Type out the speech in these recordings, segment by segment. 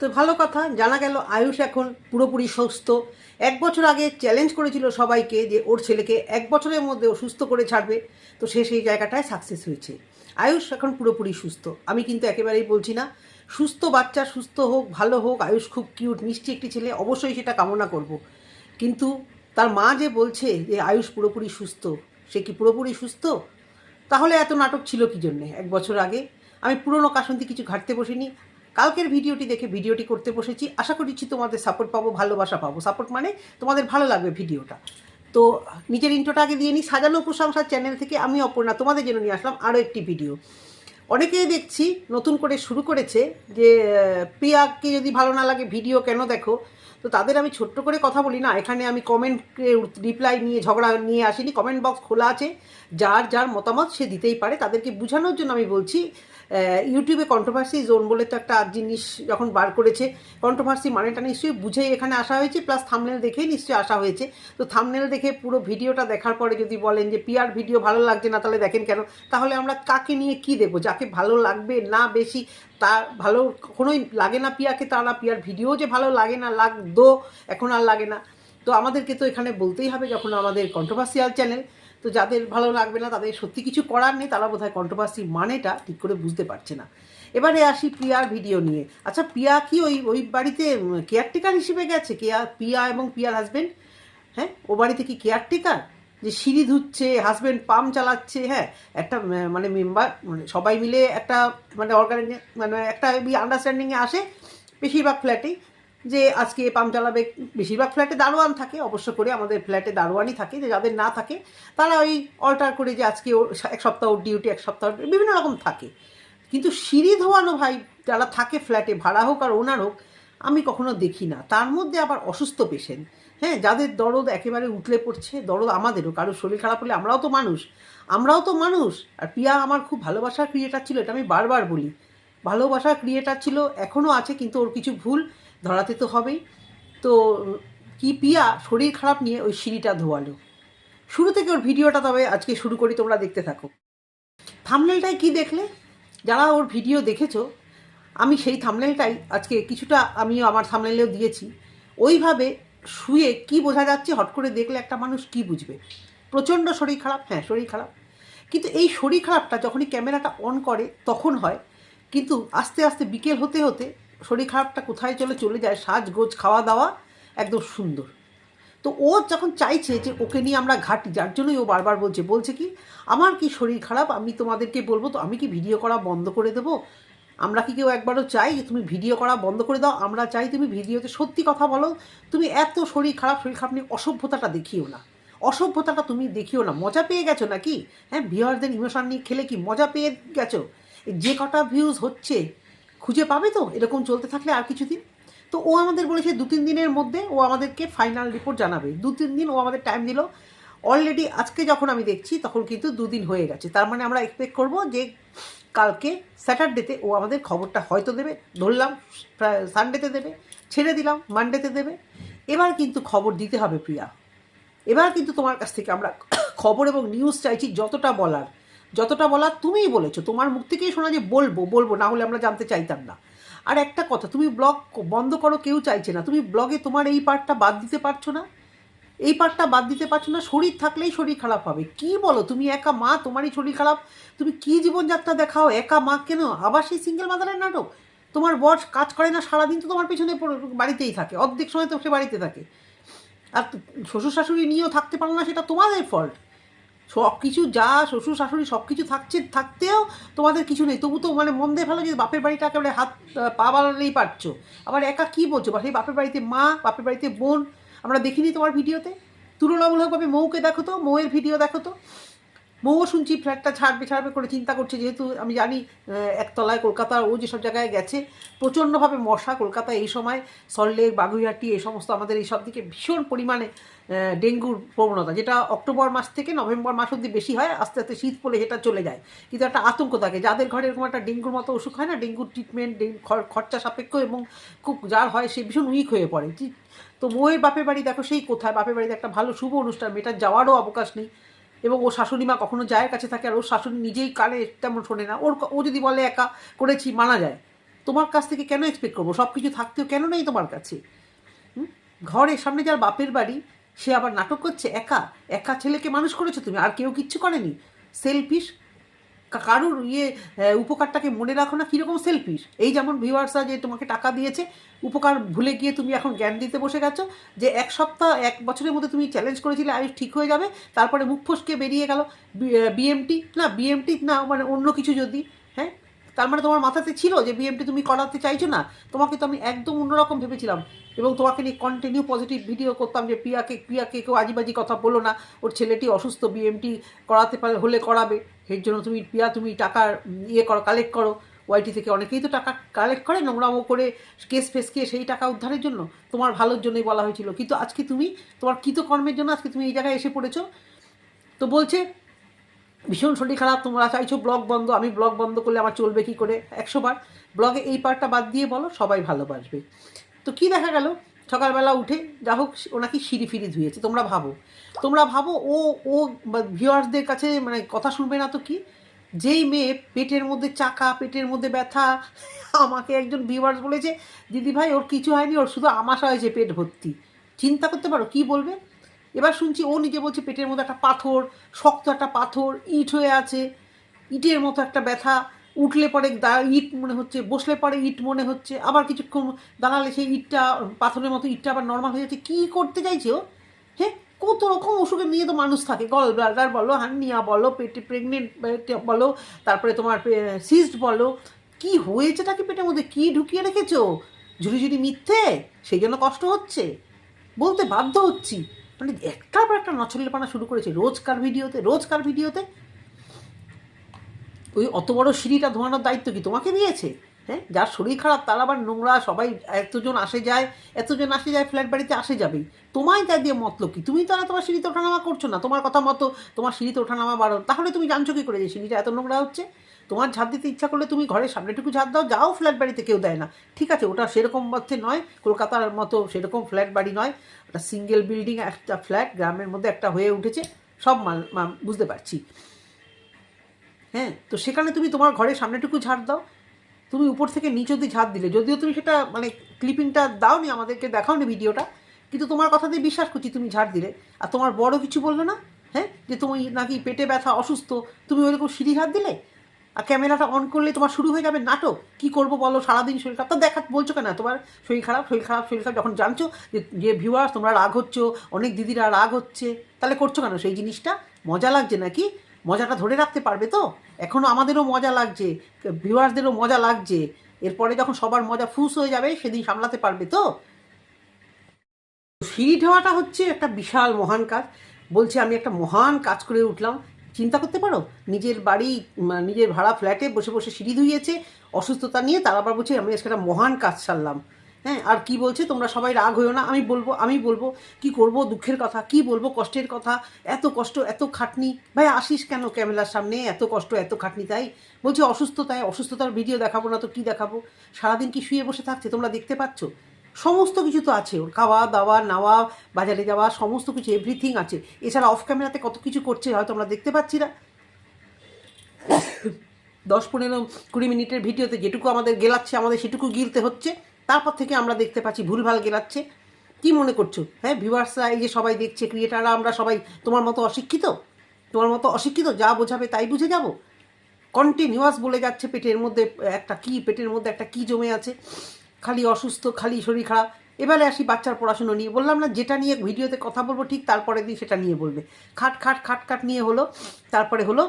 তো ভালো কথা, জানা গেল আয়ুষ এখন পুরোপুরি সুস্থ। এক বছর আগে চ্যালেঞ্জ করেছিল সবাইকে যে ওর ছেলেকে এক বছরের মধ্যে সুস্থ করে ছাড়বে, তো সে সেই জায়গাটায় সাকসেস হয়েছে। আয়ুষ এখন পুরোপুরি সুস্থ। আমি কিন্তু একেবারেই বলছি না, সুস্থ বাচ্চা সুস্থ হোক, ভালো হোক, আয়ুষ খুব কিউট মিষ্টি একটি ছেলে, অবশ্যই সেটা কামনা করব। কিন্তু তার মা যে বলছে যে আয়ুষ পুরোপুরি সুস্থ, সে কি পুরোপুরি সুস্থ? তাহলে এত নাটক ছিল কি জন্যে? এক বছর আগে আমি পুরনো কাসন্তি কিছু ঘাটতে বসিনি কালকের ভিডিওটি দেখে ভিডিওটি করতে বসেছি। আশা করছি তোমাদের সাপোর্ট পাবো, ভালোবাসা পাবো। সাপোর্ট মানে তোমাদের ভালো লাগবে ভিডিওটা। তো নিজের ইন্টোটা আগে দিয়ে নিই সাজানো প্রশংসার চ্যানেল থেকে আমি অপর্ণা তোমাদের জন্য নিয়ে আসলাম আরও একটি ভিডিও অনেকেই দেখছি নতুন করে শুরু করেছে যে প্রিয়াকে যদি ভালো না লাগে ভিডিও কেন দেখো? তো তাদের আমি ছোট্ট করে কথা বলি না। এখানে আমি কমেন্ট রিপ্লাই নিয়ে, ঝগড়া নিয়ে আসিনি। কমেন্ট বক্স খোলা আছে। যার যার মতামত সে দিতেই পারে। তাদেরকে বোঝানোর জন্য আমি বলছি ইউটিউবে কন্ট্রোভার্সি জোন বলে তো একটা জিনিস যখন বার করেছে কন্ট্রোভার্সি মানেটা নিশ্চয়ই বুঝেই এখানে আসা হয়েছে প্লাস থামনেল দেখেই নিশ্চয়ই আসা হয়েছে। তো থামনেল দেখে পুরো ভিডিওটা দেখার পরে যদি বলেন যে পিয়ার ভিডিও ভালো লাগছে না, তাহলে দেখেন কেন? তাহলে আমরা কাকে নিয়ে কি দেবো? যাকে ভালো লাগবে না বেশি, তা ভালো কখনোই লাগে না পিয়াকে তা না পিয়ার ভিডিও যে ভালো লাগে না, লাগতো, এখন আর লাগে না। তো আমাদেরকে তো এখানে বলতেই হবে যখন আমাদের কন্ট্রোভার্সিয়াল চ্যানেল তো যাদের ভালো লাগবে না, তাদের সত্যি কিছু করার নেই, তারা বোধহয় কন্ট্রোভার্সি মানেটা ঠিক করে বুঝতে পারছে না। এবারে আসি প্রিয়ার ভিডিও নিয়ে। আচ্ছা প্রিয়া কি ওই ওই বাড়িতে কেয়ারটেকার হিসেবে গেছে? কেয়া, প্রিয়া এবং প্রিয়ার হাজবেন্ড হ্যাঁ ও বাড়িতে কি কেয়ারটেকার যে সিঁড়ি ধুচ্ছে হাজব্যান্ড পাম্প চালাচ্ছে হ্যাঁ একটা মানে মেম্বার মানে সবাই মিলে একটা মানে অর্গানাইজে মানে একটা আন্ডারস্ট্যান্ডিংয়ে আসে, বেশিরভাগ ফ্ল্যাটেই যে আজকে পাম্প চালাবে, বেশিরভাগ ফ্ল্যাটে দারোয়ান থাকে, অবশ্য করে আমাদের ফ্ল্যাটে দারোয়ানই থাকে, যে যাদের না থাকে, তারা ওই অল্টার করে যে আজকে এক সপ্তাহ ওর ডিউটি এক সপ্তাহ, বিভিন্ন রকম থাকে। কিন্তু সিঁড়ি ধোয়ানো ভাই, যারা থাকে ফ্ল্যাটে ভাড়া হোক আর ওনার হোক, আমি কখনো দেখি না। তার মধ্যে আবার অসুস্থ পেশেন্ট হ্যাঁ যাদের দরদ একেবারে উতলে পড়ছে, দরদ আমাদেরও, কারোর শরীর খারাপ হলে আমরাও তো মানুষ, আমরাও তো মানুষ। আর প্রিয়া আমার খুব ভালোবাসার ক্রিয়েটার ছিল, এটা আমি বারবার বলি। ভালোবাসার ক্রিয়েটার ছিল এখনও আছে কিন্তু ওর কিছু ভুল, ধরাতে তো হবেই। তো কি পিয়া শরীর খারাপ নিয়ে ওই সিঁড়িটা ধোয়ালো। শুরু থেকে ওর ভিডিওটা তবে আজকে শুরু করি, তোমরা দেখতে থাকো। থামনেলটাই কি দেখলে? যারা ওর ভিডিও দেখেছ, আমি সেই থামনেলটাই আজকে কিছুটা আমিও আমার থামনেলেও দিয়েছি। ওইভাবে শুয়ে কি বোঝা যাচ্ছে, হট করে দেখলে একটা মানুষ কি বুঝবে? প্রচণ্ড শরীর খারাপ হ্যাঁ শরীর খারাপ। কিন্তু এই শরীর খারাপটা যখনই ক্যামেরাটা অন করে, তখন হয় কিন্তু আস্তে আস্তে বিকেল হতে হতে শরীর খারাপটা কোথায় চলে চলে যায়, সাজগোজ খাওয়া দাওয়া একদম সুন্দর। তো ও যখন চাইছে যে ওকে নিয়ে আমরা ঘাটি, যার জন্যই ও বারবার বলছে বলছে কি, আমার কি শরীর খারাপ? আমি তোমাদেরকে বলব তো, আমি কি ভিডিও করা বন্ধ করে দেবো? আমরা কি কেউ একবারও চাই যে তুমি ভিডিও করা বন্ধ করে দাও? আমরা চাই তুমি ভিডিওতে সত্যি কথা বলো। তুমি এত শরীর খারাপ শরীর খারাপ নিয়ে অসভ্যতাটা দেখিও না। অসভ্যতাটা তুমি দেখিও না। মজা পেয়ে গেছো নাকি? হ্যাঁ ভিউয়ারদের ইমোশন নিয়ে খেলে কি মজা পেয়ে গেছো? যে কটা ভিউজ হচ্ছে, খুঁজে পাবে তো? এরকম চলতে থাকলে আর কিছুদিন? তো ও আমাদের বলেছে দু তিন দিনের মধ্যে ও আমাদেরকে ফাইনাল রিপোর্ট জানাবে। দু তিন দিন ও আমাদের টাইম দিল। অলরেডি আজকে যখন আমি দেখছি, তখন কিন্তু দুদিন হয়ে গেছে। তার মানে আমরা এক্সপেক্ট করব যে কালকে স্যাটারডেতে ও আমাদের খবরটা হয়তো দেবে। ধরলাম সানডেতে দেবে, ছেড়ে দিলাম মানডেতে দেবে। এবার কিন্তু খবর দিতে হবে প্রিয়া। এবার কিন্তু তোমার কাছ থেকে আমরা খবর এবং নিউজ চাইছি যতটা বলার। যতটা বলা তুমিই বলেছ, তোমার মুখ থেকেই শোনা যে বলব বলব, না হলে আমরা জানতে চাইতাম না। আর একটা কথা, তুমি ব্লগ বন্ধ করো, কেউ চাইছে না। তুমি ব্লগে তোমার এই পার্টটা বাদ দিতে পারছ না? এই পার্টটা বাদ দিতে পারছ না, শরীর থাকলেই শরীর খারাপ হবে। কি বলো, তুমি একা মা, তোমারই শরীর খারাপ? তুমি কি জীবনযাত্রা দেখাও, একা মা কেন? আবার সেই সিঙ্গেল মাদারের নাটক? তোমার বর কাজ করে না, সারাদিন তো তোমার পেছনে বাড়িতেই থাকে। অর্ধেক সময় তো সে বাড়িতে থাকে। আর শ্বশুর শাশুড়ি নিয়েও থাকতে পারো না, সেটা তোমাদের ফল্ট সব কিছু যা শ্বশুর শাশুড়ি সব কিছু থাকছে, থাকতেও তোমাদের কিছু নেই। তবু তো মানে মন দিয়ে ভালো যে বাপের বাড়িটা একেবারে হাত পা বাড়ালেই পারছ। আবার একা কী বলছো? বা সেই বাপের বাড়িতে মা, বাপের বাড়িতে বোন, আমরা দেখিনি তোমার ভিডিওতে? তুলনামূলকভাবে মৌকে দেখো তো, মৌয়ের ভিডিও দেখো তো। মৌও শুনছি, ফ্ল্যাটটা ছাড়বে ছাড়বে করে চিন্তা করছে, যেহেতু আমি জানি একতলায় কলকাতার ও যেসব জায়গায় গেছে, প্রচণ্ডভাবে মশা কলকাতায় এই সময় সল্টলেক বাগুইহাটি, এই সমস্ত আমাদের এই সব দিকে ভীষণ পরিমাণে ডেঙ্গুর প্রবণতা, যেটা অক্টোবর মাস থেকে নভেম্বর মাস অবধি বেশি হয়, আস্তে আস্তে শীত পড়লে সেটা চলে যায়। কিন্তু একটা আতঙ্ক থাকে, যাদের ঘরে এরকম একটা ডেঙ্গুর মতো অসুখ হয় না, ডেঙ্গুর ট্রিটমেন্ট খরচা সাপেক্ষ এবং খুব যার হয়, সে ভীষণ উইক হয়ে পড়ে। তো মোয়ের বাপের বাড়ি, দেখো সেই কোথায়, বাপের বাড়িতে একটা ভালো শুভ অনুষ্ঠান, মেয়েটার যাওয়ারও অবকাশ নেই। এবং ও শাশুড়ি মা কখনো জায়ের কাছে থাকে আর ওর শাশুড়ি নিজেই কানে তেমন শোনে না। ওর ও যদি বলে একা করেছি, মানা যায়। তোমার কাছ থেকে কেন এক্সপেক্ট করব? সব কিছু থাকতেও কেন নেই তোমার কাছে? ঘরে সামনে যার বাপের বাড়ি, সে আবার নাটক করছে, একা? একা ছেলেকে মানুষ করেছ তুমি? আর কেউ কিচ্ছু করেনি? সেলফিশ কারুর ইয়ে উপকারটাকে মনে রাখো না, কীরকম সেলফির এই যেমন ভিউয়ার্সরা যে তোমাকে টাকা দিয়েছে, উপকার ভুলে গিয়ে তুমি এখন জ্ঞান দিতে বসে গেছো, যে এক সপ্তাহ, এক বছরের মধ্যে তুমি চ্যালেঞ্জ করেছিলে, আয়ুষ ঠিক হয়ে যাবে, তারপরে মুখ ফসকে বেরিয়ে গেল বিএমটি না বিএমটি না মানে অন্য কিছু যদি হ্যাঁ? তার মানে তোমার মাথাতে ছিল যে বিএমটি তুমি করাতে চাইছো না? তোমাকে তো আমি একদম অন্যরকম ভেবেছিলাম। এবং তোমাকে নিয়ে কন্টিনিউ পজিটিভ ভিডিও করতাম যে প্রিয়াকে প্রিয়াকে কেউ আজিবাজি কথা বলো না। ওর ছেলেটি অসুস্থ বিএমটি করাতে পারে, হলে করাবে। এর জন্য তুমি প্রিয়া তুমি টাকা ইয়ে করো কালেক্ট করো। ওয়াইটি থেকে অনেকেই তো টাকা কালেক্ট করে নোংরামো করে কেস ফেস ফেসকে সেই টাকা উদ্ধারের জন্য। তোমার ভালোর জন্যই বলা হয়েছিল। কিন্তু আজকে তুমি তোমার কৃতকর্মের জন্য আজকে তুমি এই জায়গায় এসে পড়েছো। তো বলছে ভীষণ শরীর খারাপ, তোমরা চাইছো ব্লগ বন্ধ, আমি ব্লগ বন্ধ করলে আমার চলবে কি করে? একশো বার। ব্লগে এই পার্টটা বাদ দিয়ে বলো, সবাই ভালোবাসবে। তো কি দেখা গেল? সকালবেলা উঠে, যা হোক, ও নাকি সিঁড়ি ফিরি ধুয়েছে, তোমরা ভাবো। তোমরা ভাবো, ও ও ভিউয়ার্সদের কাছে মানে কথা শুনবে না তো কি? যেই মেয়ে পেটের মধ্যে চাকা, পেটের মধ্যে ব্যথা, আমাকে একজন ভিউয়ার্স বলেছে দিদি ভাই ওর কিছু হয়নি, ওর শুধু আমাশা হয়েছে পেট ভর্তি। চিন্তা করতে পারো, কি বলবে? এবার শুনছি ও নিজে বলছে পেটের মধ্যে একটা পাথর, শক্ত একটা পাথর, ইট হয়ে আছে। ইটের মতো একটা ব্যথা, উঠলে পরে দা- ইট মনে হচ্ছে, বসলে পরে ইট মনে হচ্ছে। আবার কিছুক্ষণ দাঁড়ালে সেই ইটটা, পাথরের মতো ইটটা আবার নর্মাল হয়ে যাচ্ছে। কী করতে চাইছে ও? হ্যাঁ কত রকম অসুখে নিয়ে তো মানুষ থাকে। গল ব্লাডার বলো হার্নিয়া বলো, পেটে প্রেগনেন্ট বলো, তারপরে তোমার সিস্ট বলো। কি হয়েছে তাকে পেটের মধ্যে? কি ঢুকিয়ে রেখেছো ঝুড়ি ঝুড়ি মিথ্যে? সেই জন্য কষ্ট হচ্ছে? বলতে বাধ্য হচ্ছি। মানে একটার পর একটা নছলেপানা শুরু করেছে। রোজকার ভিডিওতে রোজকার ভিডিওতে ওই অত বড় সিঁড়িটা ধোয়ানোর দায়িত্ব কি তোমাকে দিয়েছে? হ্যাঁ যার শরীর খারাপ, তার আবার নোংরা, সবাই এতজন আসে যায়, এতজন আসে যায় ফ্ল্যাট বাড়িতে আসে যাবেই। তোমায় তাই দিয়ে মতলব কি? তুমি তো আর তোমার সিঁড়িতে ওঠানামা করছ না। তোমার কথা মতো তোমার সিঁড়িতে ওঠানামা বাড়ো তাহলে তুমি জানছো কি করে যে সিঁড়িটা এত নোংরা হচ্ছে? তোমার ঝাড় দিতে ইচ্ছা করলে তুমি ঘরের সামনেটুকু ঝাড় দাও, যাও ফ্ল্যাট বাড়িতে, কেউ দেয় না। ঠিক আছে, ওটা সেরকম মধ্যে নয়, কলকাতার মতো সেরকম ফ্ল্যাট বাড়ি নয়। ওটা সিঙ্গেল বিল্ডিং একটা ফ্ল্যাট গ্রামের মধ্যে একটা হয়ে উঠেছে, সব বুঝতে পারছি। হ্যাঁ তো সেখানে তুমি তোমার ঘরের সামনেটুকু ঝাড় দাও। তুমি উপর থেকে নিচ অব্দি ঝাড় দিলে। যদিও তুমি সেটা মানে ক্লিপিংটা দাওনি, আমাদেরকে দেখাওনি ভিডিওটা, কিন্তু তোমার কথা দিয়ে বিশ্বাস করছি তুমি ঝাড় দিলে। আর তোমার বড় কিছু বলল না? হ্যাঁ যে তুমি নাকি পেটে ব্যথা, অসুস্থ, তুমি ওইরকম সিঁড়ি ঝাড় দিলে? আর ক্যামেরাটা অন করলে তোমার শুরু হয়ে যাবে নাটক। কি করব বলো? সারাদিন শরীর খারাপ। তো দেখা, বলছো কেন? তোমার শরীর খারাপ শরীর খারাপ শরীর খারাপ যখন জানছো যে যে ভিউয়ার্স তোমরা রাগ হচ্ছ, অনেক দিদিরা রাগ হচ্ছে, তাহলে করছ কেন? সেই জিনিসটা মজা লাগছে নাকি? মজাটা ধরে রাখতে পারবে তো? এখনও আমাদেরও মজা লাগছে ভিউয়ার্সদেরও মজা লাগছে। এরপরে যখন সবার মজা ফুস হয়ে যাবে, সেদিন সামলাতে পারবে তো? সিঁড়ি ঢোয়াটা হচ্ছে একটা বিশাল মহান কাজ। বলছি আমি একটা মহান কাজ করে উঠলাম। চিন্তা করতে পারো? নিজের বাড়ি নিজের ভাড়া ফ্ল্যাটে বসে বসে সিঁড়ি ধুইয়েছে, অসুস্থতা নিয়ে তার আবার বলছে, আমি আজকে একটা মহান কাজ সারলাম। হ্যাঁ আর কি বলছে? তোমরা সবাই রাগ হইও না, আমি বলব আমি বলব, কি করব? দুঃখের কথা, কি বলব? কষ্টের কথা, এত কষ্ট, এত খাটনি। ভাই, আসিস কেন ক্যামেরার সামনে? এত কষ্ট, এত খাটনি তাই? বলছে, অসুস্থতায়, অসুস্থতার ভিডিও দেখাবো না তো কি দেখাবো? সারাদিন কি শুয়ে বসে থাকছে? তোমরা দেখতে পাচ্ছ? সমস্ত কিছু তো আছে। ওর খাওয়া, দাওয়া, নেওয়া, বাজারে যাওয়া, সমস্ত কিছু এভরিথিং আছে। এছাড়া অফ ক্যামেরাতে কত কিছু করছে হয়তো আমরা দেখতে পাচ্ছি না। দশ, পনেরো, কুড়ি মিনিটের ভিডিওতে যেটুকু আমাদের গেলাচ্ছে, আমাদের সেটুকু গিলতে হচ্ছে। তারপর থেকে আমরা দেখতে পাচ্ছি ভুলভাল গেলাচ্ছে। কি মনে করছ? হ্যাঁ ভিউয়ার্সরা এই যে সবাই দেখছে ক্রিয়েটাররা আমরা সবাই তোমার মতো অশিক্ষিত? তোমার মতো অশিক্ষিত, যা বোঝাবে তাই বুঝে যাব? কন্টিনিউয়াস বলে যাচ্ছে পেটের মধ্যে, একটা কি, পেটের মধ্যে একটা কি জমে আছে? খালি অসুস্থ, খালি শরীর খারাপ। এবারে আসি বাচ্চার পড়াশুনো নিয়ে। বললাম না, যেটা নিয়ে ভিডিওতে কথা বলব ঠিক তারপরে দিন সেটা নিয়ে বলবে। খাট খাট খাট খাট নিয়ে হলো, তারপরে হলো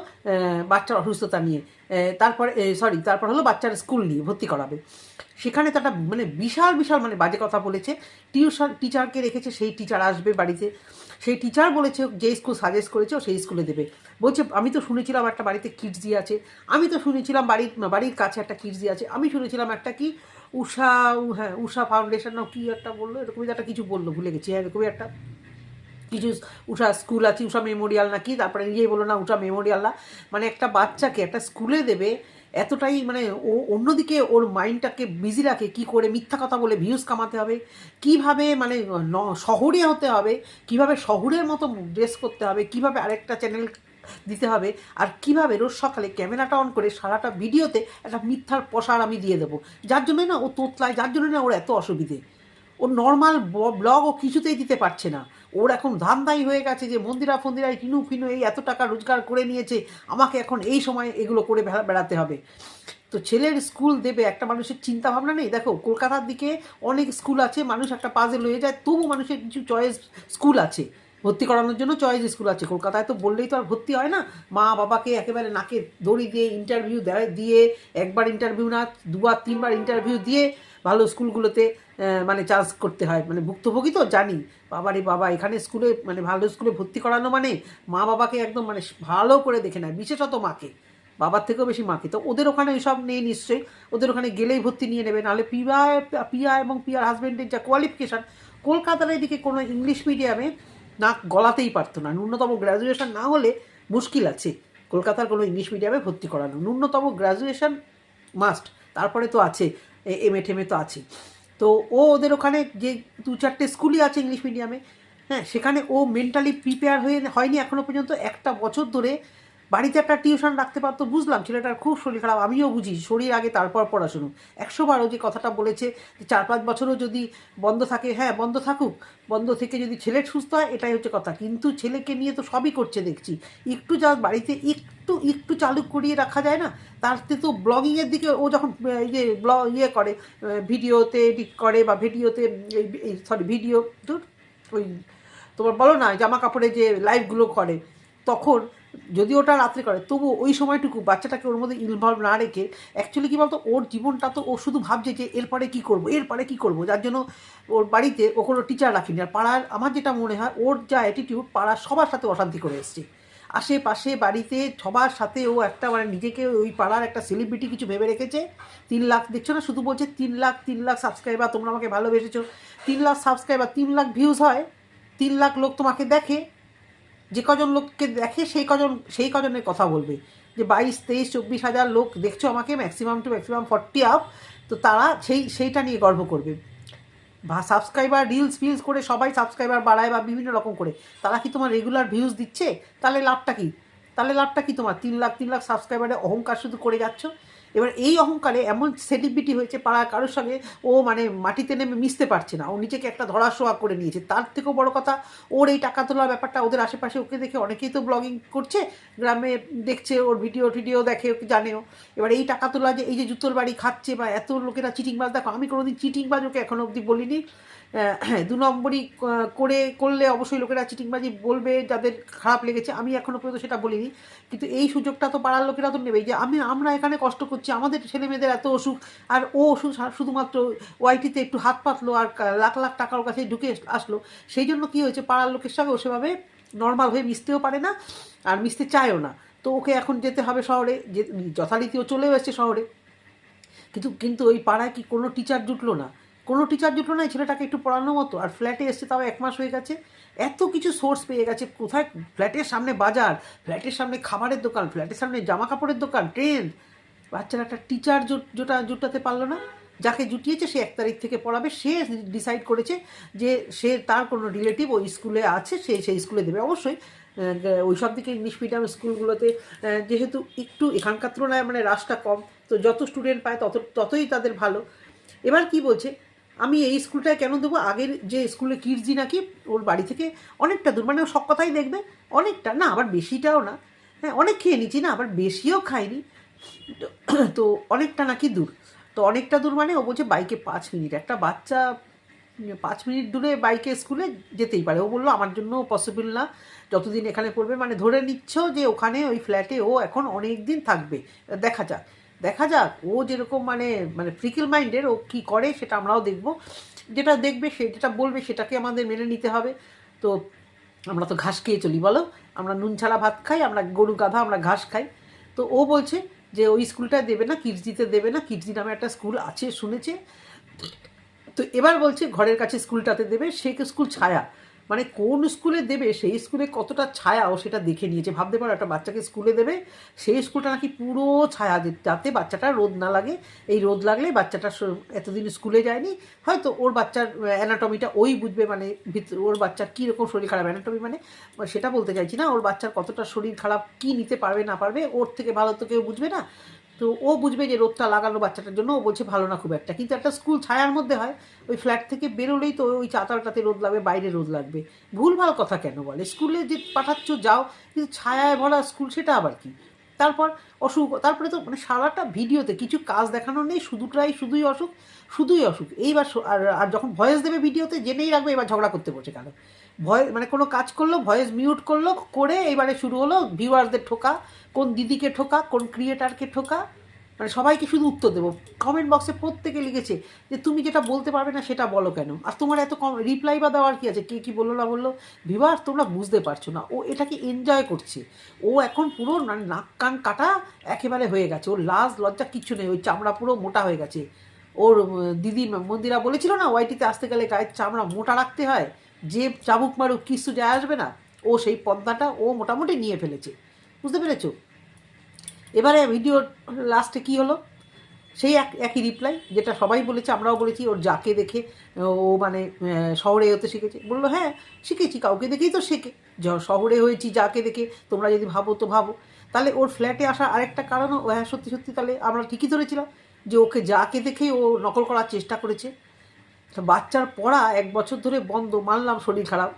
বাচ্চার অসুস্থতা নিয়ে। তারপরে সরি তারপর হলো বাচ্চার স্কুল নিয়ে ভর্তি করাবে। সেখানে তো একটা মানে বিশাল বিশাল মানে বাজে কথা বলেছে। টিউশন, টিচারকে রেখেছে, সেই টিচার আসবে বাড়িতে। সেই টিচার বলেছে, যে স্কুল সাজেস্ট করেছে, ও সেই স্কুলে দেবে। বলছে, আমি তো শুনেছিলাম একটা বাড়িতে কিডজি আছে। আমি তো শুনেছিলাম বাড়ির বাড়ির কাছে একটা কিডজি আছে। আমি শুনেছিলাম একটা কি উষা হ্যাঁ উষা ফাউন্ডেশন না কি একটা বলল, এরকমই একটা কিছু বলল, ভুলে গেছি হ্যাঁ এরকমই একটা। কিছু উষা স্কুল আছে, উষা মেমোরিয়াল না কি তারপরে নিজেই বলো না, উষা মেমোরিয়াল না। মানে একটা বাচ্চাকে একটা স্কুলে দেবে, এতটাই মানে ও অন্যদিকে ওর মাইন্ডটাকে বিজি রাখে, কি করে মিথ্যা কথা বলে ভিউজ কামাতে হবে, কীভাবে মানে শহরে হতে হবে, কীভাবে শহরের মতো ড্রেস করতে হবে, কীভাবে আরেকটা চ্যানেল দিতে হবে। আর কীভাবে রোজ সকালে ক্যামেরাটা অন করে সারাটা ভিডিওতে একটা মিথ্যার প্রসার আমি দিয়ে দেবো? যার জন্য না ও তোতলায়, যার জন্য না ওর এত অসুবিধে। ও নর্মাল ব্লগ ও কিছুতেই দিতে পারছে না। ওর এখন ধান্দাই হয়ে গেছে যে, মন্দিরা ফন্দিরায় কিনু ফিনু এই এত টাকা রোজগার করে নিয়েছে, আমাকে এখন এই সময় এগুলো করে বেড়াতে হবে। তো ছেলের স্কুল দেবে, একটা মানুষের চিন্তা ভাবনা নেই? দেখো, কলকাতার দিকে অনেক স্কুল আছে, মানুষ একটা পাজেল হয়ে যায়, তবু মানুষের কিছু চয়েস স্কুল আছে। ভর্তি করানোর জন্য চয়েস স্কুল আছে। কলকাতায় তো বললেই তো আর ভর্তি হয় না। মা বাবাকে একেবারে নাকে দড়ি দিয়ে ইন্টারভিউ দিয়ে একবার ইন্টারভিউ না, দুবার, তিনবার ইন্টারভিউ দিয়ে ভালো স্কুলগুলোতে মানে চান্স করতে হয়। মানে ভুক্তভোগী তো জানি। বাবারে বাবা, এখানে স্কুলে মানে ভালো স্কুলে ভর্তি করানো মানে মা বাবাকে একদম মানে ভালো করে দেখে নেয়, বিশেষত মাকে। বাবার থেকেও বেশি মাকে। তো ওদের ওখানে ওইসব নেই নিশ্চয়ই। ওদের ওখানে গেলেই ভর্তি নিয়ে নেবে। নাহলে পিয়া পিয়া এবং পিয়ার হাজব্যান্ডের যা কোয়ালিফিকেশান কলকাতার এদিকে কোনো ইংলিশ মিডিয়ামে না গলাতেই পারতো না। ন্যূনতম গ্র্যাজুয়েশন না হলে মুশকিল আছে। কলকাতার কোনো ইংলিশ মিডিয়ামে ভর্তি করানো। ন্যূনতম গ্র্যাজুয়েশন মাস্ট তারপরে তো আছে। এম, এ, ঠেমে তো আছে তো ও ওদের ওখানে যে দু চারটে স্কুলই আছে ইংলিশ মিডিয়ামে হ্যাঁ সেখানে ও মেন্টালি প্রিপেয়ার হয়ে হয়নি এখনও পর্যন্ত। একটা বছর ধরে বাড়িতে একটা টিউশন রাখতে পারতো, বুঝলাম, ছেলেটার খুব শরীর খারাপ, আমিও বুঝি, শরীর আগে, তারপর পড়াশুনো। একশো বারও যে কথাটা বলেছে যে চার পাঁচ বছরও যদি বন্ধ থাকে হ্যাঁ বন্ধ থাকুক, বন্ধ থেকে যদি ছেলে সুস্থ হয়, এটাই হচ্ছে কথা। কিন্তু ছেলেকে নিয়ে তো সবই করছে, দেখছি। একটু যা বাড়িতে একটু একটু চালু করিয়ে রাখা যায় না তাতে তো ব্লগিংয়ের দিকে ও যখন ইয়ে ব্লগ ইয়ে করে ভিডিওতে এডিট করে বা ভিডিওতে সরি ভিডিও ওই, তোমার বলো না, জামা কাপড়ে যে লাইভগুলো করে, তখন যদি ওটা রাত্রে করে তবু ওই সময়টুকু বাচ্চাটাকে ওর মধ্যে ইনভলভ না রেখে অ্যাকচুয়ালি কী বলতো, ওর জীবনটা তো ও শুধু ভাবছে যে এরপরে কী করব, এরপরে কী করব, যার জন্য ওর বাড়িতে ও কোনো টিচার রাখিনি। আর পাড়ার, আমার যেটা মনে হয়, ওর যা অ্যাটিটিউড পাড়ার সবার সাথে অশান্তি করে এসছে। আশেপাশে বাড়িতে সবার সাথে ও একটা মানে নিজেকে ওই পাড়ার একটা সেলিব্রিটি কিছু ভেবে রেখেছে। তিন লাখ দেখছ না? শুধু বলছে তিন লাখ তিন লাখ সাবস্ক্রাইবার তোমরা আমাকে ভালোবেসেছো। তিন লাখ সাবস্ক্রাইবার তিন লাখ ভিউজ হয়। তিন লাখ লোক তোমাকে দেখে। যে কজন লোককে দেখে সেই কজন, সেই কজনের কথা বলবে। যে বাইশ, তেইশ, চব্বিশ হাজার লোক দেখছ আমাকে maximum to maximum forty up তো তারা সেই, সেইটা নিয়ে গর্ব করবে। বা সাবস্ক্রাইবার রিলস ফিলস করে সবাই সাবস্ক্রাইবার বাড়ায় বা বিভিন্ন রকম করে। তারা কি তোমার রেগুলার ভিউজ দিচ্ছে? তাহলে লাভটা কি? তাহলে লাভটা কি তোমার? তিন লাখ তিন লাখ সাবস্ক্রাইবারে অহংকার শুধু করে যাচ্ছ? এবার এই অহংকারে এমন সেলিব্রিটি হয়েছে পাড়ার কারোর সঙ্গে ও মানে মাটিতে নেমে মিশতে পারছে না। ও নিজেকে একটা ধরা শোয়া করে নিয়েছে। তার থেকেও বড় কথা, ওর এই টাকা তোলার ব্যাপারটা ওদের আশেপাশে ওকে দেখে অনেকেই তো ব্লগিং করছে, গ্রামে দেখছে, ওর ভিডিও টিডিও দেখে, ওকে জানেও। এবার এই টাকা তোলা যে, এই যে জুতোর বাড়ি খাচ্ছে বা এত লোকেরা চিটিংবাজ দেখো, আমি কোনোদিন চিটিংবাজ ওকে এখনও অবধি বলিনি। দু নম্বরই করে, করলে অবশ্যই লোকেরা চিটিংবাজি বলবে, যাদের খারাপ লেগেছে। আমি এখনও পর্যন্ত সেটা বলিনি। কিন্তু এই সুযোগটা তো পাড়ার লোকেরা তো নেবেই যে আমি, আমরা এখানে কষ্ট করছি, আমাদের ছেলে মেয়েদের এত অসুখ, আর ও অসুখ শুধুমাত্র ওয়াইটিতে একটু হাত পাতলো আর লাখ লাখ টাকা ওর কাছে ঢুকে আসলো। সেই জন্য কী হয়েছে, পাড়ার লোকের সঙ্গে ও সেভাবে নর্মাল হয়ে মিশতেও পারে না আর মিশতে চায়ও না। তো ওকে এখন যেতে হবে শহরে, যে, যথারীতি ও চলেও এসছে শহরে। কিন্তু কিন্তু ওই পাড়ায় কি কোনো টিচার জুটলো না? কোনো টিচার জুটলো না ছেলেটাকে একটু পড়ানো মতো। আর ফ্ল্যাটে এসছে, তাও এক মাস হয়ে গেছে। এত কিছু সোর্স পেয়ে গেছে। কোথায়? ফ্ল্যাটের সামনে বাজার ফ্ল্যাটের সামনে খাবারের দোকান ফ্ল্যাটের সামনে জামা কাপড়ের দোকান ট্রেন বাচ্চারা একটা টিচার জোটা জুটাতে পারল না। যাকে জুটিয়েছে, সে এক তারিখ থেকে পড়াবে। সে ডিসাইড করেছে যে সে তার কোনো রিলেটিভ ওই স্কুলে আছে, সে সেই স্কুলে দেবে। অবশ্যই ওই সব দিকে ইংলিশ মিডিয়াম স্কুলগুলোতে যেহেতু একটু এখানকার তুলনায় মানে রাশটা কম, তো যত স্টুডেন্ট পায় তত ততই তাদের ভালো। এবার কি বলছে? আমি এই স্কুলটায় কেন দেবো? আগের যে স্কুলে কিরজি নাকি, ওর বাড়ি থেকে অনেকটা দূর মানে সব কথাই দেখবে, অনেকটা। না, আবার বেশিটাও না। হ্যাঁ অনেক খেয়ে নিচ্ছি না, আবার বেশিও খাইনি। তো- তো অনেকটা নাকি দূর। তো অনেকটা দূর মানে ও বলছে বাইকে পাঁচ মিনিট। একটা বাচ্চা পাঁচ মিনিট দূরে বাইকে স্কুলে যেতেই পারে। ও বলল, আমার জন্য পসিবল না। যতদিন এখানে পড়বে মানে ধরে নিচ্ছ যে ওখানে ওই ফ্ল্যাটে ও এখন অনেক দিন থাকবে। দেখা যাক। দেখা যাক, ও যেরকম মানে মানে ফ্রিকেল মাইন্ডের, ও কী করে সেটা আমরাও দেখব। যেটা দেখবে সে, যেটা বলবে সেটাকে আমাদের মেনে নিতে হবে। তো আমরা তো ঘাস খেয়ে চলি, বলো? আমরা নুন ছাড়া ভাত খাই, আমরা গরু গাধা, আমরা ঘাস খাই। তো ও বলছে যে, ওই স্কুলটায় দেবে না কিডজিতে দেবে না কিডজি নামে একটা স্কুল আছে, শুনেছে। তো এবার বলছে, ঘরের কাছে স্কুলটাতে দেবে, সে স্কুল ছায়া। মানে কোন স্কুলে দেবে, সেই স্কুলে কতটা ছায়া ও সেটা দেখে নিয়েছে ভাবতে পারো, একটা বাচ্চাকে স্কুলে দেবে, সেই স্কুলটা নাকি পুরো ছায়া যাতে বাচ্চাটা রোদ না লাগে, এই রোদ লাগলে বাচ্চাটা এতদিন স্কুলে যায়নি, হয়তো ওর বাচ্চার অ্যানাটমিটা ওই বুঝবে মানে ওর বাচ্চার কীরকম শরীর খারাপ অ্যানাটমি মানে সেটা বলতে চাইছি না, ওর বাচ্চার কতটা শরীর খারাপ, কী নিতে পারবে না পারবে, ওর থেকে ভালো তো কেউ বুঝবে না তো ও বুঝবে যে রোদটা লাগানো বাচ্চাটার জন্য, ও বলছে ভালো না খুব একটা। কিন্তু একটা স্কুল ছায়ার মধ্যে হয়, ওই ফ্ল্যাট থেকে বেরোলেই তো ওই চাতালটাতে রোদ লাগবে, বাইরে রোদ লাগবে। ভুলভাল কথা কেন বলে? স্কুলে যে পাঠাচ্ছ, যাও, কিন্তু ছায়ায় ভরা স্কুল সেটা আবার কি? তারপর অসুখ, তারপরে তো মানে সারাটা ভিডিওতে কিছু কাজ দেখানো নেই, শুধুটাই, শুধুই অসুখ শুধুই অসুখ। এইবার আর আর যখন ভয়েস দেবে ভিডিওতে, জেনেই রাখবে, এবার ঝগড়া করতে বসে কেন? ভয় মানে কোনো কাজ করল, ভয়েস মিউট করল, করে এবারে শুরু হলো ভিউয়ারদের ঠোকা, কোন দিদিকে ঠোকা, কোন ক্রিয়েটারকে ঠোকা। মানে সবাইকে শুধু উত্তর দেবো। কমেন্ট বক্সে প্রত্যেকে লিখেছে যে, তুমি যেটা বলতে পারবে না, সেটা বলো কেন? আর তোমার এত কম রিপ্লাই বা দেওয়ার কি আছে? কে কী বলল না বলল? ভিভার তোমরা বুঝতে পারছ না। ও এটাকে এনজয় করছে। ও এখন পুরো মানে নাক, কান কাটা একেবারে হয়ে গেছে। ওর লাজ, লজ্জা কিচ্ছু নেই। ওই চামড়া পুরো মোটা হয়ে গেছে। ওর দিদি মন্দিরা বলেছিল না, ওয়াইটিতে আসতে গেলে গায়ের চামড়া মোটা রাখতে হয়? যে চাবুক মারুক, কিছু যায় আসবে না। ও সেই পদ্মাটা ও মোটামুটি নিয়ে ফেলেছে। বুঝতে পেরেছ? এবারে ভিডিওর লাস্টে কি হলো? সেই এক, একই রিপ্লাই যেটা সবাই বলেছে, আমরাও বলেছি, ওর যাকে দেখে ও মানে শহরে হতে শিখেছে। বলল হ্যাঁ শিখেছি, কাউকে দেখেই তো শেখে। য- শহরে হয়েছি, যাকে দেখে তোমরা যদি ভাবো তো ভাবো। তাহলে ওর ফ্ল্যাটে আসার আরেকটা কারণও হ্যাঁ সত্যি সত্যি, তাহলে আমরা ঠিকই ধরেছিলাম যে ওকে যাকে দেখেই ও নকল করার চেষ্টা করেছে বাচ্চার পড়া এক বছর ধরে বন্ধ, মানলাম শরীর খারাপ।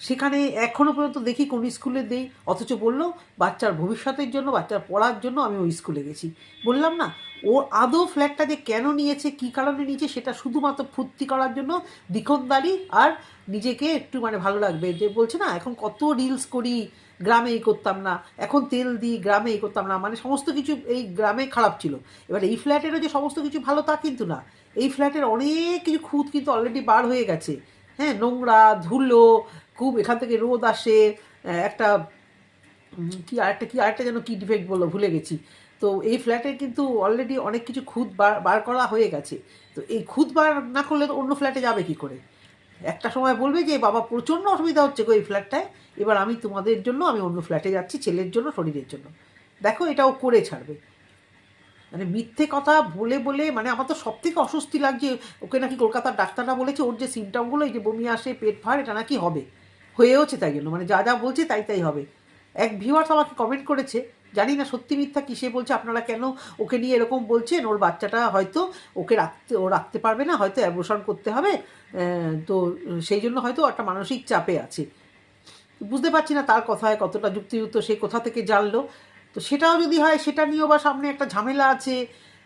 সেখানে এখনও পর্যন্ত দেখি কোন স্কুলে দেই অথচ বলল বাচ্চার ভবিষ্যতের জন্য, বাচ্চার পড়ার জন্য আমি ওই স্কুলে গেছি। বললাম না, ও আদৌ ফ্ল্যাটটা যে কেন নিয়েছে, কী কারণে নিয়েছে, সেটা শুধুমাত্র ফুর্তি করার জন্য দিখনদারি আর নিজেকে একটু মানে ভালো লাগবে। যে বলছে না, এখন কত রিলস করি গ্রামে এই করতাম না, এখন তেল দিই গ্রামেই করতাম না মানে সমস্ত কিছু এই গ্রামে খারাপ ছিল। এবার এই ফ্ল্যাটেরও যে সমস্ত কিছু ভালো তা কিন্তু না। এই ফ্ল্যাটের অনেক কিছু খুঁত কিন্তু অলরেডি বার হয়ে গেছে। হ্যাঁ নোংরা, ধুলো, খুব এখান থেকে রোদ আসে একটা কি আরেকটা কি আরেকটা যেন কি ডিফেক্ট বলল, ভুলে গেছি। তো এই ফ্ল্যাটে কিন্তু অলরেডি অনেক কিছু খুঁত বার বার করা হয়ে গেছে। তো এই খুঁত বার না করলে তো অন্য ফ্ল্যাটে যাবে কি করে? একটা সময় বলবে যে, বাবা, প্রচণ্ড অসুবিধা হচ্ছে গো এই ফ্ল্যাটটায়। এবার আমি তোমাদের জন্য, আমি অন্য ফ্ল্যাটে যাচ্ছি, ছেলের জন্য শরীরের জন্য। দেখো এটাও করে ছাড়বে। মানে মিথ্যে কথা বলে বলে মানে আমার তো সব থেকে অস্বস্তি লাগছে। ওকে নাকি কলকাতার ডাক্তাররা বলেছে, ওর যে সিমটমগুলো এই যে বমি আসে, পেট ফার এটা নাকি হবে। হয়েওছে তাই জন্য। মানে যা যা বলছে, তাই তাই হবে। এক ভিউয়ার্স আমাকে কমেন্ট করেছে, জানি না সত্যি মিথ্যা কিসে বলছে, আপনারা কেন ওকে নিয়ে এরকম বলছেন? ওর বাচ্চাটা হয়তো ওকে রাখতে, ও রাখতে পারবে না, হয়তো অ্যাবর্শন করতে হবে। তো সেই জন্য হয়তো একটা মানসিক চাপে আছে। বুঝতে পারছি না তার কথায় কতটা যুক্তিযুক্ত, সে কোথা থেকে জানলো। তো সেটাও যদি হয়, সেটা নিয়েও বা সামনে একটা ঝামেলা আছে।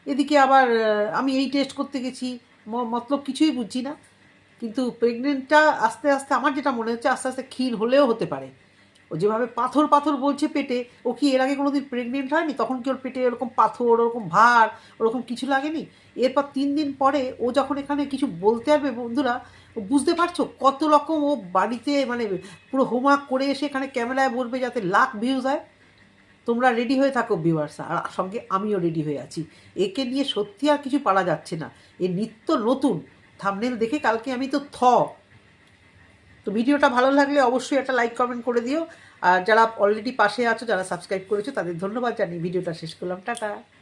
এদিকে আবার আমি এই টেস্ট করতে গেছি মতলব কিছুই বুঝছি না। কিন্তু প্রেগনেন্টটা আস্তে আস্তে, আমার যেটা মনে হচ্ছে, আস্তে আস্তে ক্ষীণ হলেও হতে পারে। ও যেভাবে পাথর পাথর বলছে পেটে, ও কি এর আগে কোনোদিন প্রেগনেন্ট হয়নি? তখন কি ওর পেটে এরকম পাথর, ওরকম ভার, ওরকম কিছু লাগেনি? এরপর তিন দিন পরে ও যখন এখানে কিছু বলতে আসবে, বন্ধুরা বুঝতে পারছ কত রকম ও বাড়িতে মানে পুরো হোমওয়ার্ক করে এসে এখানে ক্যামেরায় বলবে যাতে লাখ ভিউজ হয়? তোমরা রেডি হয়ে থাকো ভিউয়ার্স আর সঙ্গে আমিও রেডি হয়ে আছি। একে নিয়ে সত্যি আর কিছু পারা যাচ্ছে না। এ নিত্য নতুন। থামনেল দেখে কালকে আমি তো থ। তো ভিডিওটা ভালো লাগলে অবশ্যই একটা লাইক কমেন্ট করে দিও। আর যারা অলরেডি পাশে আছো, যারা সাবস্ক্রাইব করেছ, তাদের ধন্যবাদ জানিয়ে ভিডিওটা শেষ করলাম। টাটা।